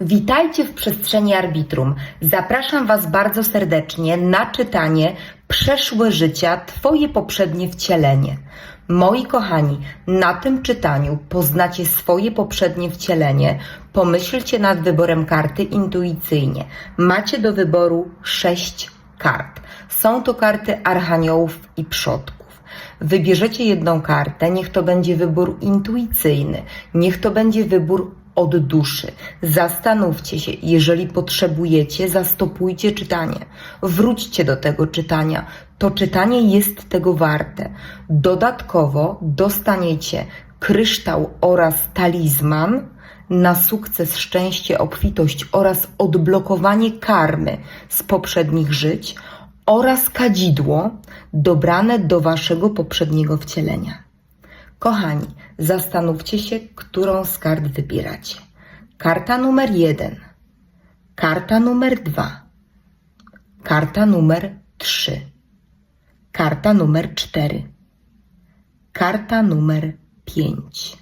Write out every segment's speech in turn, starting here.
Witajcie w przestrzeni arbitrum. Zapraszam Was bardzo serdecznie na czytanie Przeszłe życia Twoje poprzednie wcielenie. Moi kochani, na tym czytaniu poznacie swoje poprzednie wcielenie. Pomyślcie nad wyborem karty intuicyjnie. Macie do wyboru sześć kart. Są to karty archaniołów i przodków. Wybierzecie jedną kartę, niech to będzie wybór intuicyjny, niech to będzie wybór od duszy. Zastanówcie się, jeżeli potrzebujecie, zastopujcie czytanie. Wróćcie do tego czytania. To czytanie jest tego warte. Dodatkowo dostaniecie kryształ oraz talizman na sukces, szczęście, obfitość oraz odblokowanie karmy z poprzednich żyć oraz kadzidło dobrane do waszego poprzedniego wcielenia. Kochani, zastanówcie się, którą z kart wybieracie. Karta numer jeden, karta numer dwa, karta numer trzy, karta numer cztery, karta numer pięć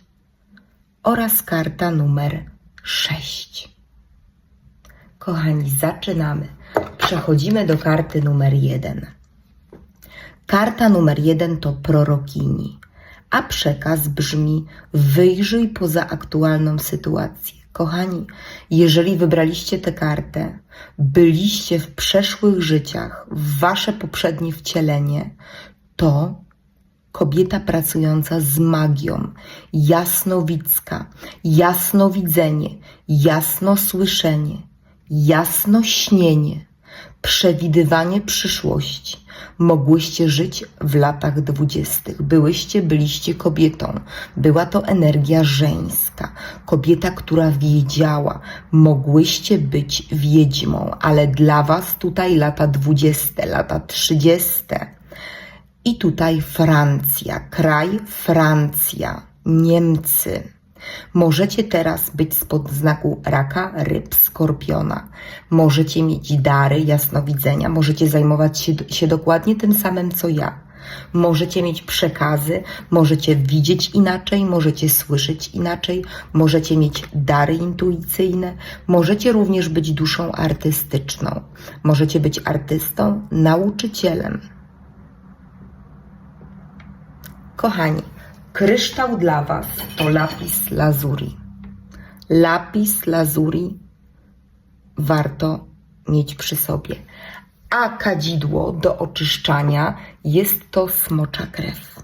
oraz karta numer sześć. Kochani, zaczynamy. Przechodzimy do karty numer jeden. Karta numer jeden to prorokini, a przekaz brzmi: wyjrzyj poza aktualną sytuację. Kochani, jeżeli wybraliście tę kartę, byliście w przeszłych życiach, w wasze poprzednie wcielenie, to kobieta pracująca z magią, jasnowicka, jasnowidzenie, jasnosłyszenie, jasnośnienie, przewidywanie przyszłości. Mogłyście żyć w latach dwudziestych. Byłyście, byliście kobietą. Była to energia żeńska. Kobieta, która wiedziała. Mogłyście być wiedźmą, ale dla was tutaj lata dwudzieste, lata trzydzieste. I tutaj Francja, kraj Francja, Niemcy. Możecie teraz być spod znaku raka, ryb, skorpiona. Możecie mieć dary jasnowidzenia, możecie zajmować się, się dokładnie tym samym co ja. Możecie mieć przekazy, możecie widzieć inaczej, możecie słyszeć inaczej, możecie mieć dary intuicyjne, możecie również być duszą artystyczną, możecie być artystą, nauczycielem. Kochani, kryształ dla Was to lapis lazuli. Lapis lazuli warto mieć przy sobie. A kadzidło do oczyszczania jest to smocza krew.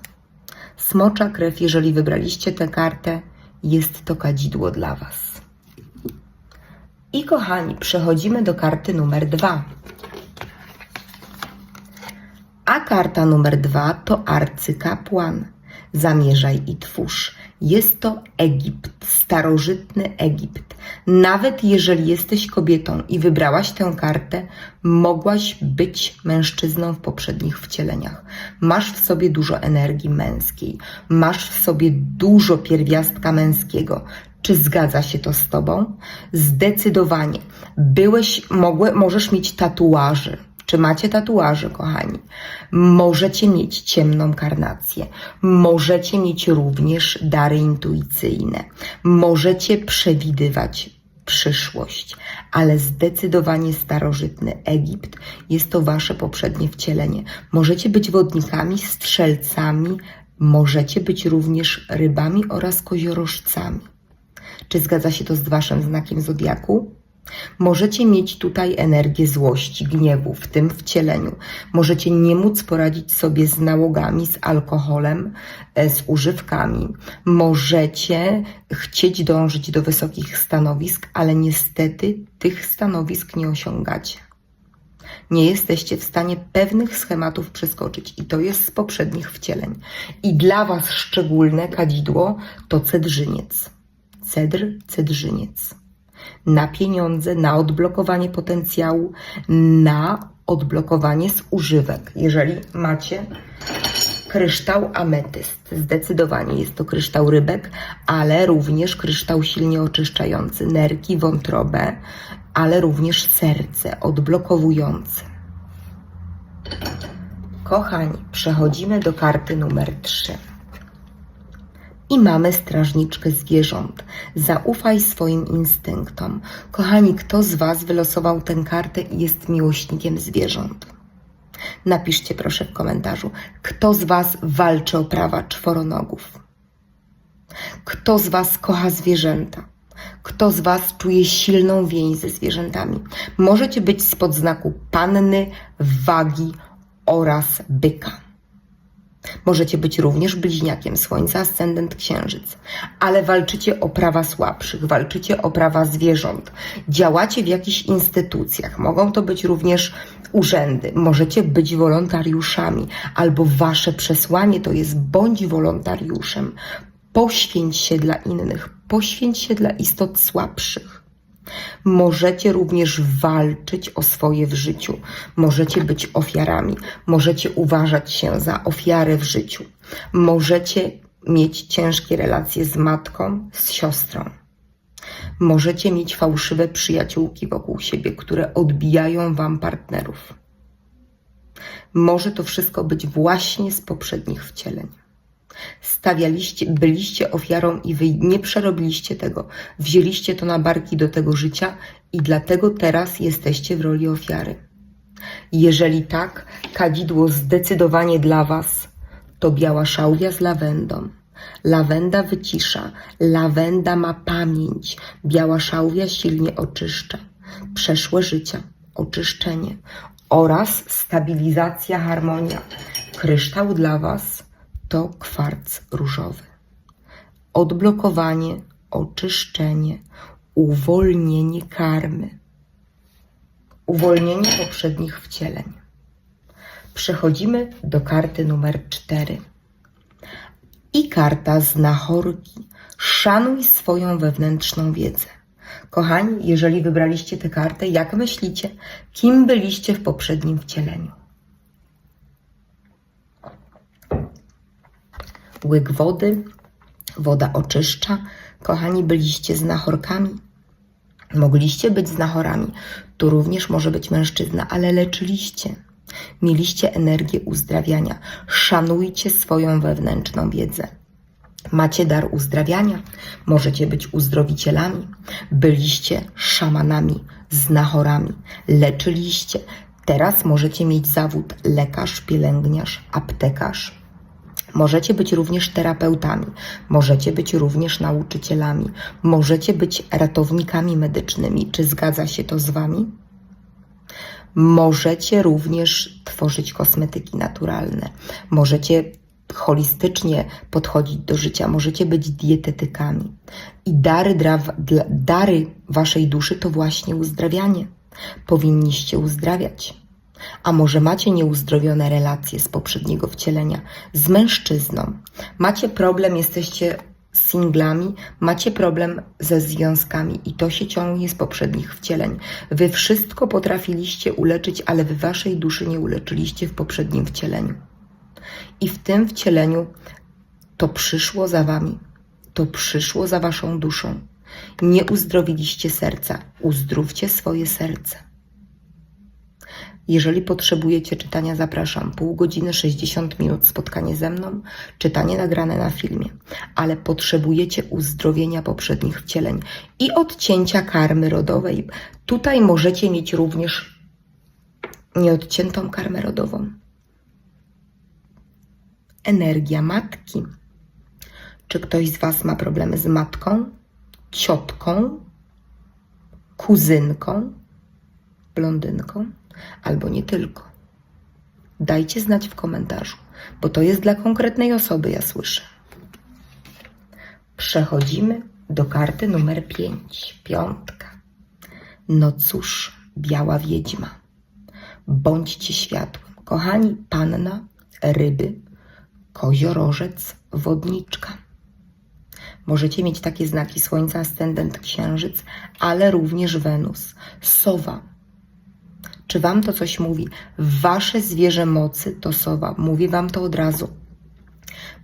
Smocza krew, jeżeli wybraliście tę kartę, jest to kadzidło dla Was. I kochani, przechodzimy do karty numer dwa. A karta numer dwa to arcykapłan. Zamierzaj i twórz. Jest to Egipt, starożytny Egipt. Nawet jeżeli jesteś kobietą i wybrałaś tę kartę, mogłaś być mężczyzną w poprzednich wcieleniach. Masz w sobie dużo energii męskiej, masz w sobie dużo pierwiastka męskiego. Czy zgadza się to z tobą? Zdecydowanie. Byłeś, mogłe, możesz mieć tatuaże, czy macie tatuaże, kochani? Możecie mieć ciemną karnację. Możecie mieć również dary intuicyjne. Możecie przewidywać przyszłość, ale zdecydowanie starożytny Egipt jest to wasze poprzednie wcielenie. Możecie być wodnikami, strzelcami, możecie być również rybami oraz koziorożcami. Czy zgadza się to z waszym znakiem zodiaku? Możecie mieć tutaj energię złości, gniewu w tym wcieleniu. Możecie nie móc poradzić sobie z nałogami, z alkoholem, e, z używkami. Możecie chcieć dążyć do wysokich stanowisk, ale niestety tych stanowisk nie osiągacie. Nie jesteście w stanie pewnych schematów przeskoczyć i to jest z poprzednich wcieleń. I dla Was szczególne kadzidło to cedrzyniec. Cedr, cedrzyniec na pieniądze, na odblokowanie potencjału, na odblokowanie z używek. Jeżeli macie kryształ ametyst, zdecydowanie jest to kryształ rybek, ale również kryształ silnie oczyszczający nerki, wątrobę, ale również serce, odblokowujący. Kochani, przechodzimy do karty numer 3. I mamy strażniczkę zwierząt. Zaufaj swoim instynktom. Kochani, kto z Was wylosował tę kartę i jest miłośnikiem zwierząt? Napiszcie proszę w komentarzu, kto z Was walczy o prawa czworonogów? Kto z Was kocha zwierzęta? Kto z Was czuje silną więź ze zwierzętami? Możecie być spod znaku panny, wagi oraz byka. Możecie być również bliźniakiem Słońca, ascendent Księżyc, ale walczycie o prawa słabszych, walczycie o prawa zwierząt, działacie w jakichś instytucjach, mogą to być również urzędy, możecie być wolontariuszami, albo wasze przesłanie to jest bądź wolontariuszem, poświęć się dla innych, poświęć się dla istot słabszych. Możecie również walczyć o swoje w życiu. Możecie być ofiarami. Możecie uważać się za ofiarę w życiu. Możecie mieć ciężkie relacje z matką, z siostrą. Możecie mieć fałszywe przyjaciółki wokół siebie, które odbijają wam partnerów. Może to wszystko być właśnie z poprzednich wcieleń stawialiście, byliście ofiarą i wy nie przerobiliście tego. Wzięliście to na barki do tego życia i dlatego teraz jesteście w roli ofiary. Jeżeli tak, kadzidło zdecydowanie dla Was to biała szałwia z lawendą. Lawenda wycisza, lawenda ma pamięć, biała szałwia silnie oczyszcza. Przeszłe życia, oczyszczenie oraz stabilizacja, harmonia. Kryształ dla Was to kwarc różowy. Odblokowanie, oczyszczenie, uwolnienie karmy, uwolnienie poprzednich wcieleń. Przechodzimy do karty numer 4. I karta znachorki. Szanuj swoją wewnętrzną wiedzę. Kochani, jeżeli wybraliście tę kartę, jak myślicie, kim byliście w poprzednim wcieleniu? Łyk wody, woda oczyszcza. Kochani, byliście znachorkami. Mogliście być znachorami. Tu również może być mężczyzna, ale leczyliście. Mieliście energię uzdrawiania. Szanujcie swoją wewnętrzną wiedzę. Macie dar uzdrawiania, możecie być uzdrowicielami, byliście szamanami, znachorami, leczyliście. Teraz możecie mieć zawód lekarz, pielęgniarz, aptekarz, Możecie być również terapeutami, możecie być również nauczycielami, możecie być ratownikami medycznymi. Czy zgadza się to z Wami? Możecie również tworzyć kosmetyki naturalne, możecie holistycznie podchodzić do życia, możecie być dietetykami. I dary, dary Waszej duszy to właśnie uzdrawianie. Powinniście uzdrawiać. A może macie nieuzdrowione relacje z poprzedniego wcielenia z mężczyzną? Macie problem, jesteście singlami, macie problem ze związkami i to się ciągnie z poprzednich wcieleń. Wy wszystko potrafiliście uleczyć, ale wy waszej duszy nie uleczyliście w poprzednim wcieleniu. I w tym wcieleniu to przyszło za wami, to przyszło za waszą duszą. Nie uzdrowiliście serca, uzdrówcie swoje serce. Jeżeli potrzebujecie czytania, zapraszam. Pół godziny, 60 minut spotkanie ze mną, czytanie nagrane na filmie. Ale potrzebujecie uzdrowienia poprzednich wcieleń i odcięcia karmy rodowej. Tutaj możecie mieć również nieodciętą karmę rodową. Energia matki. Czy ktoś z Was ma problemy z matką, ciotką, kuzynką, blondynką? Albo nie tylko. Dajcie znać w komentarzu, bo to jest dla konkretnej osoby, ja słyszę. Przechodzimy do karty numer 5, piątka. No cóż, biała wiedźma. Bądźcie światłem. Kochani, panna, ryby, koziorożec, wodniczka. Możecie mieć takie znaki Słońca, ascendent, księżyc, ale również Wenus, sowa, czy wam to coś mówi? Wasze zwierzę mocy to sowa. Mówię wam to od razu.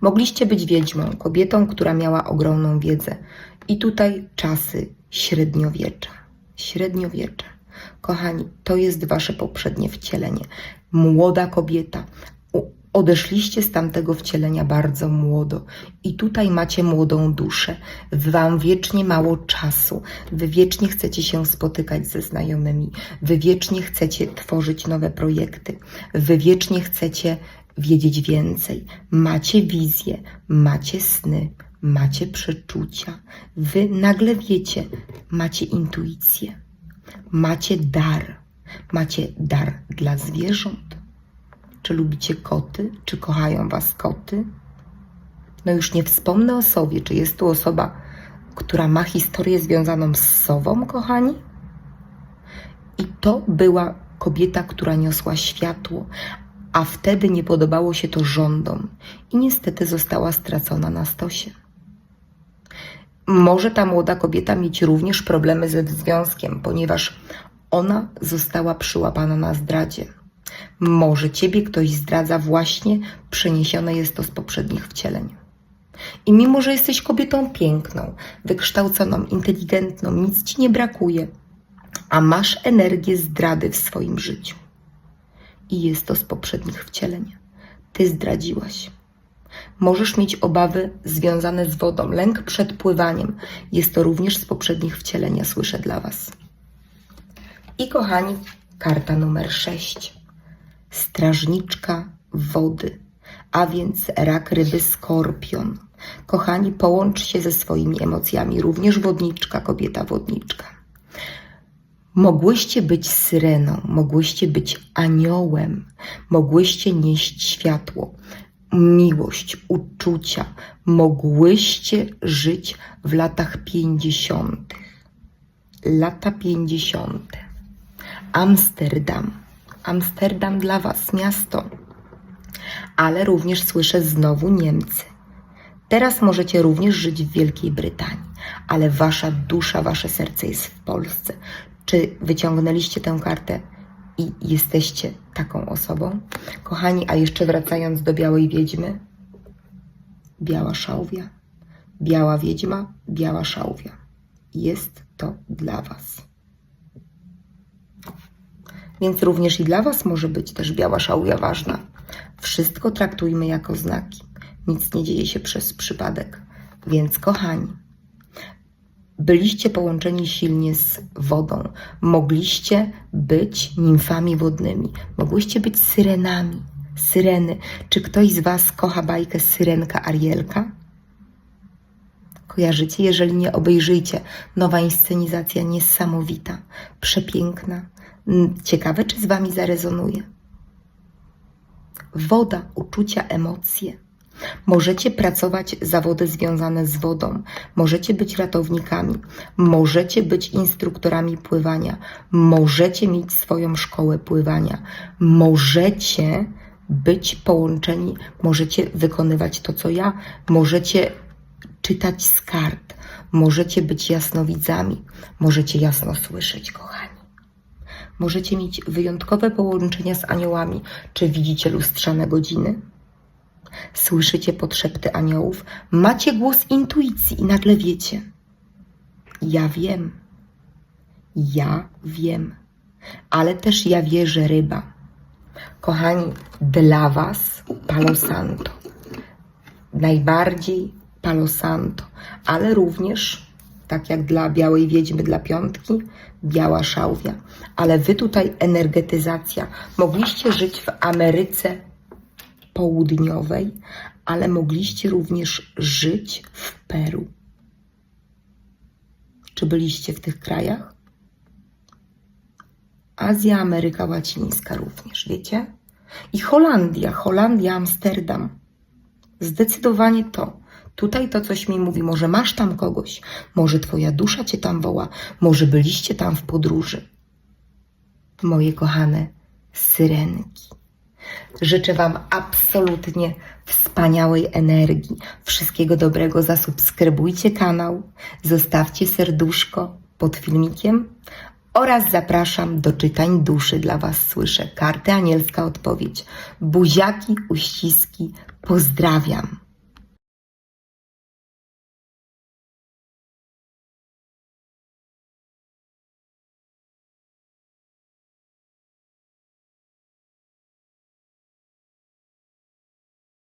Mogliście być wiedźmą, kobietą, która miała ogromną wiedzę. I tutaj czasy średniowiecza. Średniowiecze. Kochani, to jest wasze poprzednie wcielenie. Młoda kobieta, Odeszliście z tamtego wcielenia bardzo młodo i tutaj macie młodą duszę. Wam wiecznie mało czasu. Wy wiecznie chcecie się spotykać ze znajomymi. Wy wiecznie chcecie tworzyć nowe projekty. Wy wiecznie chcecie wiedzieć więcej. Macie wizje, macie sny, macie przeczucia. Wy nagle wiecie, macie intuicję. Macie dar. Macie dar dla zwierząt. Czy lubicie koty? Czy kochają was koty? No już nie wspomnę o sobie. Czy jest tu osoba, która ma historię związaną z sową, kochani? I to była kobieta, która niosła światło, a wtedy nie podobało się to rządom i niestety została stracona na stosie. Może ta młoda kobieta mieć również problemy ze związkiem, ponieważ ona została przyłapana na zdradzie. Może ciebie ktoś zdradza właśnie, przeniesione jest to z poprzednich wcieleń. I mimo, że jesteś kobietą piękną, wykształconą, inteligentną, nic ci nie brakuje, a masz energię zdrady w swoim życiu. I jest to z poprzednich wcieleń. Ty zdradziłaś. Możesz mieć obawy związane z wodą, lęk przed pływaniem. Jest to również z poprzednich wcieleń, ja słyszę dla Was. I kochani, karta numer 6. Strażniczka wody, a więc rak ryby skorpion. Kochani, połącz się ze swoimi emocjami, również wodniczka, kobieta wodniczka. Mogłyście być syreną, mogłyście być aniołem, mogłyście nieść światło, miłość, uczucia, mogłyście żyć w latach pięćdziesiątych. Lata pięćdziesiąte. Amsterdam. Amsterdam dla Was miasto. Ale również słyszę znowu Niemcy. Teraz możecie również żyć w Wielkiej Brytanii, ale Wasza dusza, Wasze serce jest w Polsce. Czy wyciągnęliście tę kartę i jesteście taką osobą? Kochani, a jeszcze wracając do Białej Wiedźmy. Biała szałwia. Biała Wiedźma, biała szałwia. Jest to dla Was. Więc również i dla Was może być też biała szałwia ważna. Wszystko traktujmy jako znaki. Nic nie dzieje się przez przypadek. Więc kochani, byliście połączeni silnie z wodą. Mogliście być nimfami wodnymi. Mogłyście być syrenami. Syreny. Czy ktoś z Was kocha bajkę Syrenka Arielka? Kojarzycie? Jeżeli nie, obejrzyjcie. Nowa inscenizacja niesamowita, przepiękna. Mm, Ciekawe, czy z Wami zarezonuje. Woda, uczucia, emocje. Możecie pracować zawody związane z wodą, możecie być ratownikami, możecie być instruktorami pływania, możecie mieć swoją szkołę pływania, możecie być połączeni, możecie wykonywać to, co ja, możecie czytać z kart, możecie być jasnowidzami, możecie jasno słyszeć, kochani. Możecie mieć wyjątkowe połączenia z aniołami. Czy widzicie lustrzane godziny? Słyszycie podszepty aniołów? Macie głos intuicji i nagle wiecie. Ja wiem. Ja wiem. Ale też ja wierzę ryba. Kochani, dla Was Palo Santo. Najbardziej Palo Santo, ale również tak jak dla białej wiedźmy, dla piątki, biała szałwia. Ale wy tutaj energetyzacja. Mogliście żyć w Ameryce Południowej, ale mogliście również żyć w Peru. Czy byliście w tych krajach? Azja, Ameryka Łacińska również, wiecie? I Holandia, Holandia, Amsterdam. Zdecydowanie to. Tutaj to coś mi mówi, może masz tam kogoś, może twoja dusza cię tam woła, może byliście tam w podróży. Moje kochane syrenki. Życzę Wam absolutnie wspaniałej energii, wszystkiego dobrego. Zasubskrybujcie kanał, zostawcie serduszko pod filmikiem oraz zapraszam do czytań duszy dla Was. Słyszę karty anielska odpowiedź. Buziaki, uściski, pozdrawiam.